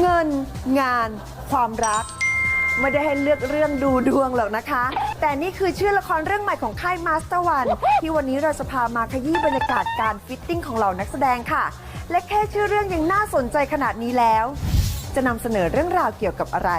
เงิน งาน ความรัก ไม่ได้ให้เลือกเรื่องดูดวงหรอกนะคะ แต่นี่คือชื่อละครเรื่องใหม่ของค่ายมาสเตอร์วันที่วันนี้เราจะพามาขยี้บรรยากาศการฟิตติ้งของเหล่านักแสดงค่ะ และแค่ชื่อเรื่องยังน่าสนใจขนาดนี้แล้ว จะนำเสนอเรื่องราวเกี่ยวกับอะไร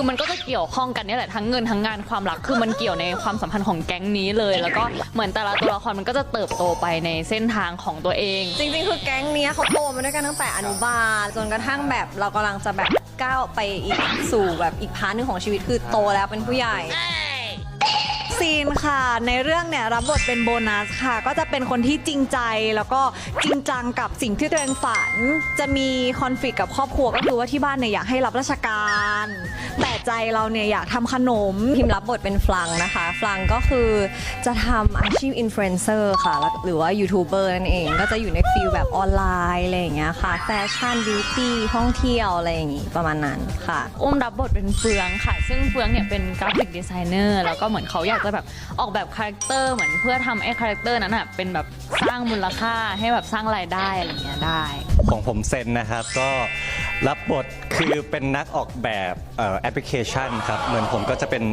คือมันก็จะเกี่ยวข้องกันเนี่ยแหละทั้งเงินทั้งงานความรักคือมันเกี่ยวในความสัมพันธ์ของแก๊งนี้เลย แล้วก็เหมือนแต่ละตัวละครมันก็จะเติบโตไปในเส้นทางของตัวเอง จริงๆ คือแก๊งเนี้ยเขาโตมาด้วยกันตั้งแต่อนุบาลจนกระทั่งแบบเรากำลังจะแบบก้าวไปอีกสู่แบบอีกพาร์ทหนึงของชีวิตคือโตแล้วเป็นผู้ใหญ่ ซีนค่ะ ในเรื่องเนี่ยรับบทเป็นโบนัสค่ะ ก็จะเป็นคนที่จริงใจแล้วก็จริงจังกับสิ่งที่ตัวเองฝัน จะมีคอนฟ lict กับครอบครัวก็คือว่าที่บ้านเนี่ยอยากให้รับราชการ แต่ใจเราเนี่ยอยากทำขนม พิมรับบทเป็นฟลังนะคะ ฟลังก็คือจะทำอาชีพอินฟลูเอนเซอร์ค่ะแล้วหรือว่ายูทูบเบอร์นั่นเอง ก็จะอยู่ในฟิลแบบออนไลน์อะไรอย่างเงี้ยค่ะ แฟชั่น บิวตี้ ท่องเที่ยวอะไรอย่างงี้ประมาณนั้นค่ะ อุ้มรับบทเป็นเฟืองค่ะ ซึ่งเฟืองเนี่ยเป็นกราฟิกดีไซเนอร์แล้วก็เหมือนเขาอยากจะแบบออกแบบคาแรคเตอร์เหมือนเพื่อทำไอ้คาแรคเตอร์นั้นอะเป็นแบบสร้างมูลค่าให้แบบสร้างรายได้อะไรอย่างเงี้ยได้ ของผมเซนนะครับ ก็รับบทคือเป็นนักออกแบบเอ่อแอปพลิเคชันครับ เหมือนผมก็จะเป็น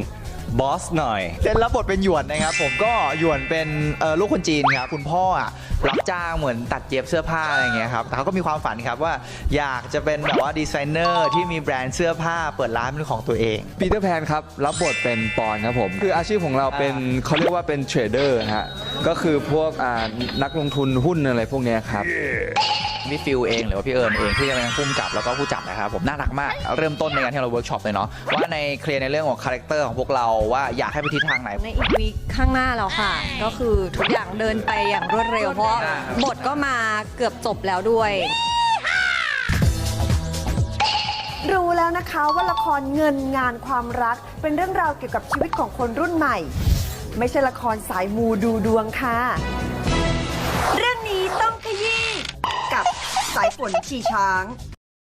บอสหน่อยเซนรับบทเป็นหยวนนะครับ ผมก็หยวนเป็นเอ่อลูกคนจีนครับคุณพ่ออะรับจ้างเหมือนตัดเย็บเสื้อผ้าอะไรอย่างเงี้ยครับแต่เขาก็มีความฝันครับว่าอยากจะเป็นแบบว่าดีไซเนอร์ที่มีแบรนด์เสื้อผ้าเปิดร้านเป็นของตัวเองปีเตอร์แพนครับรับบทเป็นปอนครับผม คืออาชีพของเราเป็นเขาเรียกว่าเป็นเทรดเดอร์ฮะก็คือพวกอ่านักลงทุนหุ้นอะไรพวกเนี้ยครับ พี่ฟิวเองหรือว่าพี่เอิญเองที่เป็นผู้กำกับแล้วก็ผู้จัดนะครับผมน่ารักมากเริ่มต้นในการที่เราเวิร์กช็อปเลยเนาะว่าในเคลียร์ในเรื่องของคาแรคเตอร์ของพวกเราว่าอยากให้ไปทิศทางไหน ในอีกวีคข้างหน้าแล้วค่ะ ก็คือทุกอย่างเดินไปอย่างรวดเร็ว เพราะบทก็มาเกือบจบแล้วด้วย รู้แล้วนะคะว่าละครเงินงานความรัก เป็นเรื่องราวเกี่ยวกับชีวิตของคนรุ่นใหม่ ไม่ใช่ละครสายมูดูดวงค่ะ ขยี้กับสายฝนชีช้าง